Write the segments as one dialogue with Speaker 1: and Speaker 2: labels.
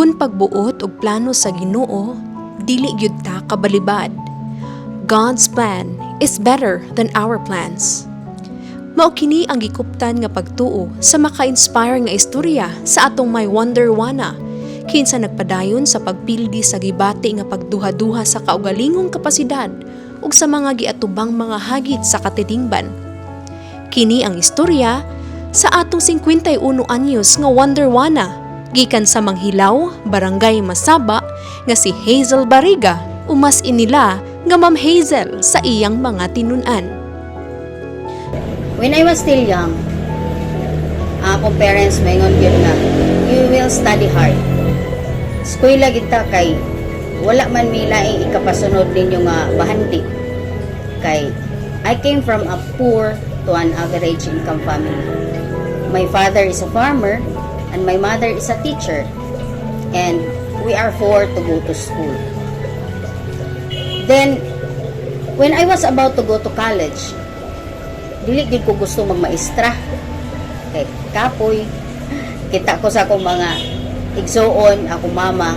Speaker 1: Kun pagbuot og plano sa Ginoo, dili gyud ta kabalibad. God's plan is better than our plans. Mao kini ang gikuptan nga pagtuo sa maka-inspire nga istorya sa atong may Wonderwana kinsa nagpadayon sa pagpildi sa gibati nga pagduha-duha sa kaugalingong kapasidad ug sa mga giatubang mga hagit sa katitingban. Kini ang istorya sa atong 51 anyos nga Wonderwana gikan sa Manghilaw, Barangay Masaba nga si Hazel Bariga umas inila nga Ma'am Hazel sa iyang mga tinunan.
Speaker 2: When I was still young, akong parents maingon gyud na you will study hard. Eskwela kita kay wala man mi laing ikapasunod ninyo nga bahandi. Kay I came from a poor to an average income family. My father is a farmer and my mother is a teacher. And we are four to go to school. Then when I was about to go to college, dili gid ko gusto magmaestra kay kapoy kita ko sa akong mga igsuon ako mama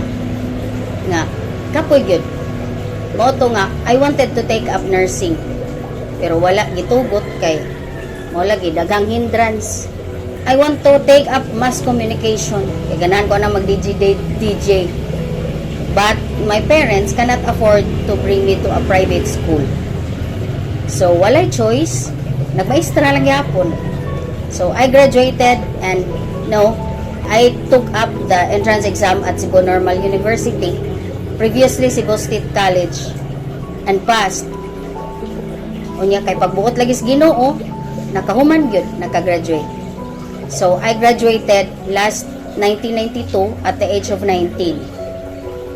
Speaker 2: nga kapoy gyud mo to nga I wanted to take up nursing pero wala gitugot kay mo lagi daghang hindrance I want to take up mass communication kay ganahan ko na mag DJ DJ but my parents cannot afford to bring me to a private school so walay choice nagmaestra lang yapon. So, I graduated and no, I took up the entrance exam at Cebu Normal University, previously Cebu State College, and passed. Unya kay pagbuot lagi sa Ginoo, nakahuman gyud, nakagraduate. So, I graduated last 1992 at the age of 19.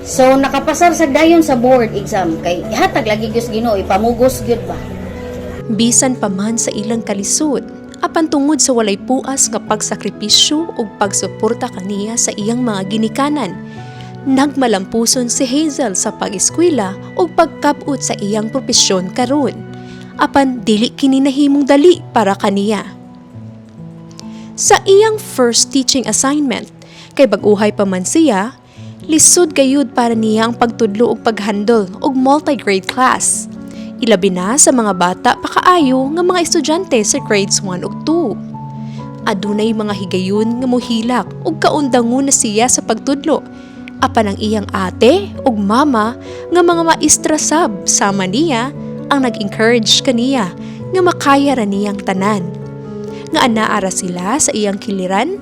Speaker 2: So, nakapasar sa dayon sa board exam kay ihatag lagi gyud Ginoo, ipamugos gyud ba?
Speaker 1: bisan pa man sa ilang kalisod, apan tungod sa walay puas nga pagsakripisyo ug pagsuporta kaniya sa iyang mga ginikanan. Nagmalampuson si Hazel sa pag-eskwela ug pagkabot sa iyang propesyon karon. Apan dili kini nahimong dali para kaniya. Sa iyang first teaching assignment, kay baguhay pa man siya, lisod gayud para niya ang pagtudlo ug paghandle og multi-grade class ilabi na sa mga bata pakaayo nga mga estudyante sa grades 1 ug 2. Adunay mga higayon nga mohilak ug kaundangon na siya sa pagtudlo. Apan ang iyang ate ug mama nga mga maestra sab sama niya ang nag-encourage kaniya nga makaya ra niyang tanan. Nga anaara sila sa iyang kiliran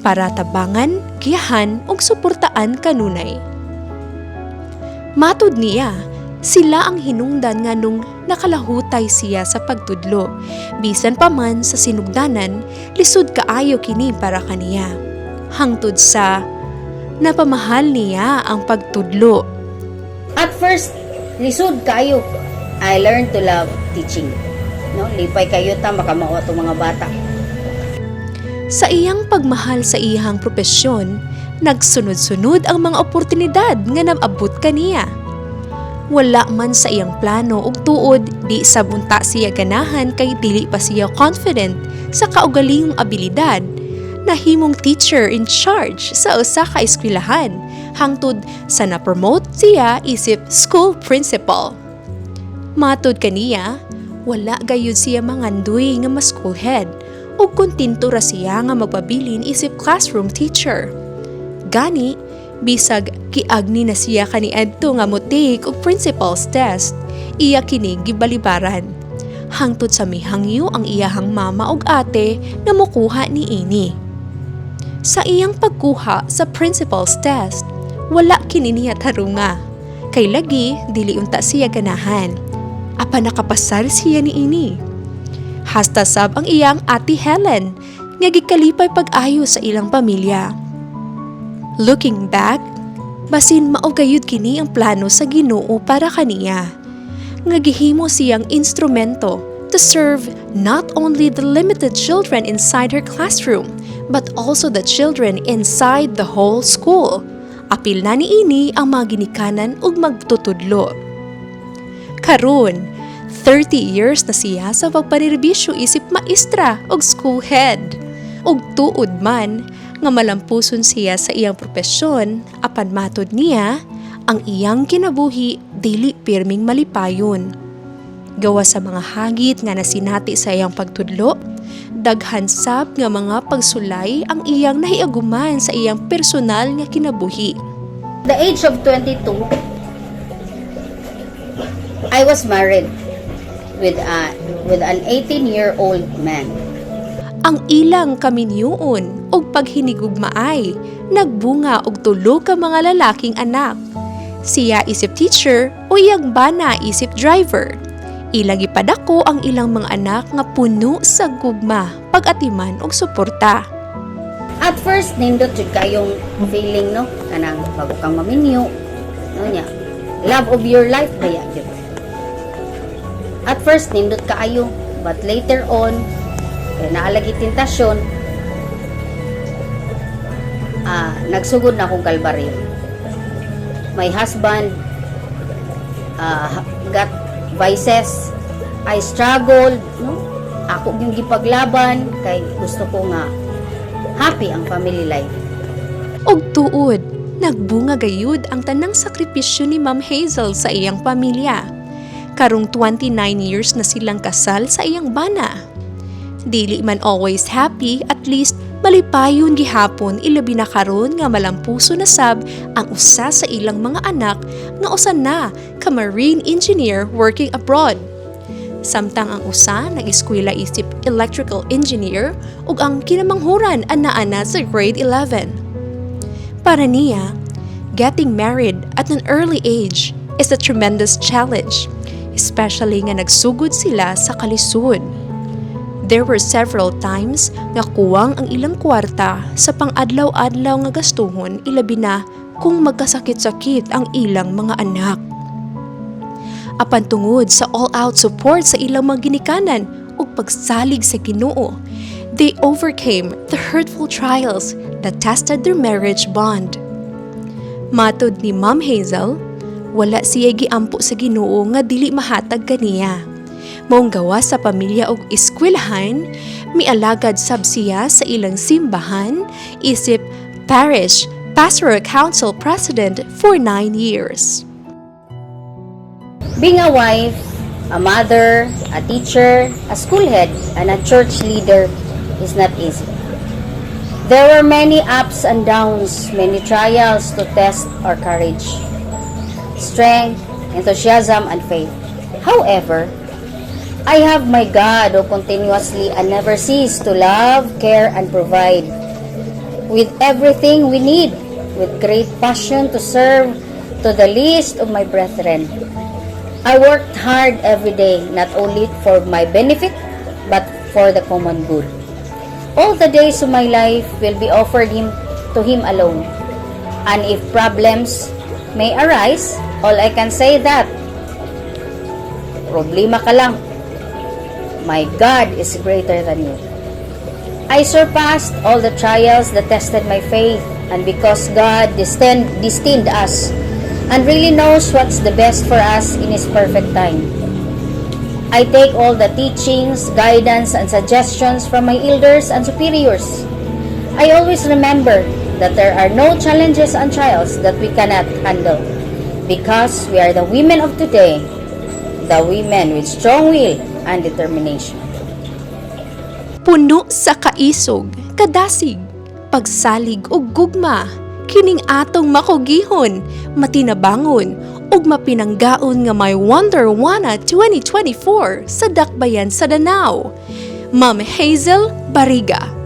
Speaker 1: para tabangan, giyahan ug suportaan kanunay. Matud niya sila ang hinungdan nga nung nakalahutay siya sa pagtudlo. Bisan pa man sa sinugdanan, lisod kaayo kini para kaniya. Hangtod sa napamahal niya ang pagtudlo.
Speaker 2: At first, lisod kayo. I learned to love teaching. No, lipay kayo ta makamao atong mga bata.
Speaker 1: Sa iyang pagmahal sa iyang propesyon, nagsunod-sunod ang mga oportunidad nga nababot kaniya. Wala man sa iyang plano ug tuod di sa bunta siya ganahan kay dili pa siya confident sa kaugalingong abilidad nahimong teacher in charge sa usa ka eskwelahan hangtod sa na-promote siya isip school principal. Matod kaniya, wala gayud siya mangandoy nga mas school head ug kontento ra siya nga magpabilin isip classroom teacher. Gani, bisag kiagni na siya kani adto nga motik og principal's test, iya kini gibalibaran. Hangtod sa mihangyo ang iyahang mama ug ate nga mokuha ni ini. Sa iyang pagkuha sa principal's test, wala kini niya tarunga. Kay lagi dili unta siya ganahan. Apa nakapasal siya ni ini. Hasta sab ang iyang ati Helen nga gikalipay pag-ayo sa ilang pamilya. Looking back, basin maugayud kini ang plano sa Ginoo para kaniya. Nga gihimo siyang instrumento to serve not only the limited children inside her classroom, but also the children inside the whole school. Apil na ni ini ang mga ginikanan ug magtutudlo. Karon, 30 years na siya sa pagpanirbisyo isip maestra ug school head. Ug tuod man, nga malampuson siya sa iyang propesyon apan matod niya ang iyang kinabuhi dili pirming malipayon. Gawa sa mga hagit nga nasinati sa iyang pagtudlo, daghan sab nga mga pagsulay ang iyang nahiaguman sa iyang personal nga kinabuhi.
Speaker 2: The age of 22, I was married with a with an 18-year-old man.
Speaker 1: Ang ilang kaminyoon og paghinigugmaay nagbunga og tulo ka mga lalaking anak. Siya isip teacher o iyang bana isip driver. Ilang ipadako ang ilang mga anak nga puno sa gugma, pag-atiman og suporta.
Speaker 2: At first, nindot jud kayong feeling, no? Kanang bago kang maminyo, no niya. Love of your life, kaya jud. At first, nindot kaayo. But later on, eh, naalagi tentasyon, ah, nagsugod na akong kalbaryo. My husband ah, got vices. I struggled, no? Ako yung gipaglaban kay gusto ko nga happy ang family life.
Speaker 1: Og tuod, nagbunga gayud ang tanang sakripisyo ni Ma'am Hazel sa iyang pamilya. Karong 29 years na silang kasal sa iyang bana. Dili man always happy, at least malipayon gihapon ilabi na karon nga malampuso na sab ang usa sa ilang mga anak nga usa na ka marine engineer working abroad. Samtang ang usa nag-eskwela isip electrical engineer ug ang kinamanghuran ana-ana sa grade 11. Para niya, getting married at an early age is a tremendous challenge, especially nga nagsugod sila sa kalisod. There were several times nga kuwang ang ilang kwarta sa pang-adlaw-adlaw nga gastuhon ilabi na kung magkasakit-sakit ang ilang mga anak. Apan tungod sa all-out support sa ilang mga ginikanan ug pagsalig sa Ginoo, they overcame the hurtful trials that tested their marriage bond. Matod ni Ma'am Hazel, wala siya giampo sa Ginoo nga dili mahatag kaniya. Maong gawa sa pamilya og eskwelahan, mialagad sab siya sa ilang simbahan, isip parish pastoral council president for nine years.
Speaker 2: Being a wife, a mother, a teacher, a school head, and a church leader is not easy. There were many ups and downs, many trials to test our courage, strength, enthusiasm, and faith. However, I have my God who continuously and never cease to love, care, and provide with everything we need, with great passion to serve to the least of my brethren. I worked hard every day, not only for my benefit, but for the common good. All the days of my life will be offered him to him alone. And if problems may arise, all I can say that problema ka lang. My God is greater than you. I surpassed all the trials that tested my faith, and because God destined, destined us and really knows what's the best for us in His perfect time. I take all the teachings, guidance, and suggestions from my elders and superiors. I always remember that there are no challenges and trials that we cannot handle because we are the women of today, the women with strong will and determination.
Speaker 1: puno sa kaisog, kadasig, pagsalig ug gugma, kining atong makugihon, matinabangon, ug mapinanggaon nga may Wonder Wana 2024 sa Dakbayan sa Danau. Ma'am Hazel Bariga